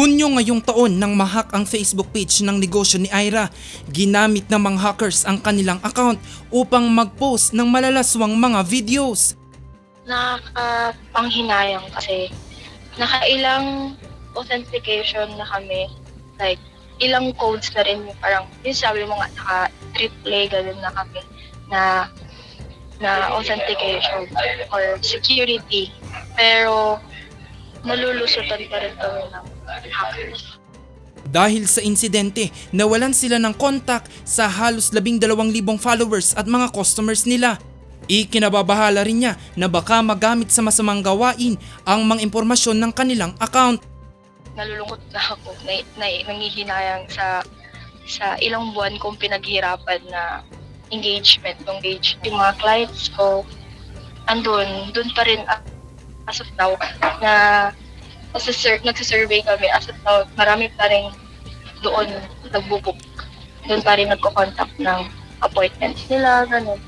Hunyo ngayong taon nang mahak ang Facebook page ng negosyo ni Ira, ginamit ng mga hackers ang kanilang account upang mag-post ng malalaswang mga videos. nakakapanghinayang kasi nakailang authentication na kami. Like, ilang codes na rin yung parang, yung sabi mo nga, naka triple ganun na kami na na authentication or security. Pero, malulusutan pa rin kami ng hackers. Dahil sa insidente, nawalan sila ng kontak sa halos 12,000 followers at mga customers nila. Ikinababahala rin niya na baka magamit sa masamang gawain ang mga impormasyon ng kanilang account. nalulungkot na ako, na, na, nangihinayang sa sa ilang buwan kong pinaghirapan na engagement, engage yung mga clients ko, andun, dun pa rin as of now, na nagsisurvey, nagsisurvey kami, as of now, marami pa rin doon nagbubuk. Doon pa rin nagko-contact ng appointments nila, ganun.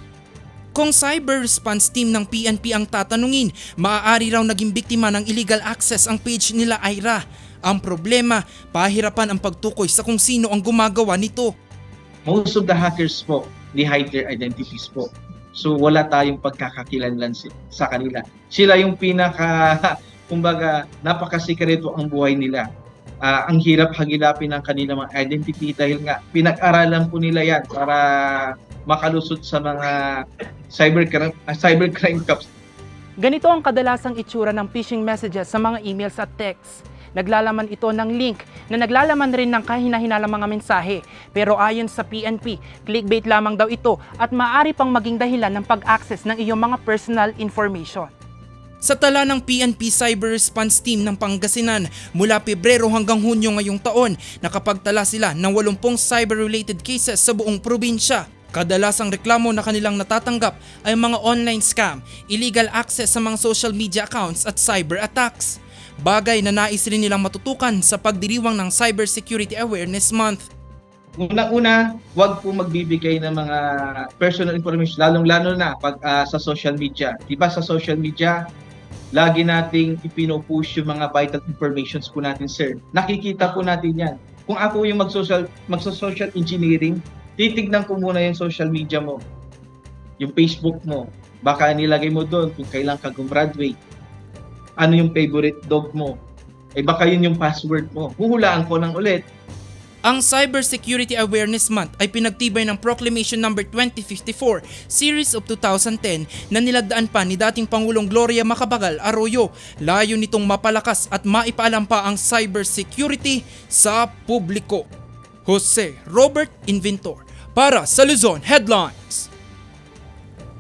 Kung cyber response team ng PNP ang tatanungin, maaari raw naging biktima ng illegal access ang page nila Ira. Ang problema, pahirapan ang pagtukoy sa kung sino ang gumagawa nito. most of the hackers po, they hide their identities po. So wala tayong pagkakakilanlan sa kanila. Sila yung pinaka, kumbaga, napakasikreto ang buhay nila. Ah, ang hirap hagilapin ng kanilang mga identity dahil nga pinag-aralan po nila yan para makalusot sa mga cybercrime, uh, cybercrime cops Ganito ang kadalasang itsura ng phishing messages sa mga emails at texts. Naglalaman ito ng link na naglalaman rin ng kahina-hinalang mga mensahe. Pero ayon sa PNP, clickbait lamang daw ito at maaari pang maging dahilan ng pag-access ng iyong mga personal information. Sa tala ng PNP Cyber Response Team ng Pangasinan, mula Pebrero hanggang Hunyo ngayong taon, nakapagtala sila ng 80 cyber-related cases sa buong probinsya. Kadalasang reklamo na kanilang natatanggap ay mga online scam, illegal access sa mga social media accounts at cyber attacks. Bagay na nais rin nilang matutukan sa pagdiriwang ng Cybersecurity Awareness Month. Una-una, wag po magbibigay ng mga personal information, lalong-lalo na pag ah, sa social media. Diba sa social media, lagi nating ipinopush yung mga vital informations po natin, sir. Nakikita po natin yan. Kung ako yung mag-social, magso-social engineering, titignan ko muna yung social media mo. Yung Facebook mo. Baka nilagay mo doon kung kailan ka gumraduate. Ano yung favorite dog mo. Eh baka yun yung password mo. Huhulaan ko lang ulit. Ang Cybersecurity Awareness Month ay pinagtibay ng Proclamation No. 2054 Series of 2010 na nilagdaan pa ni dating Pangulong Gloria Macapagal Arroyo. Layo nitong mapalakas at maipaalam pa ang cybersecurity sa publiko. Jose Robert Inventor para sa Luzon Headlines.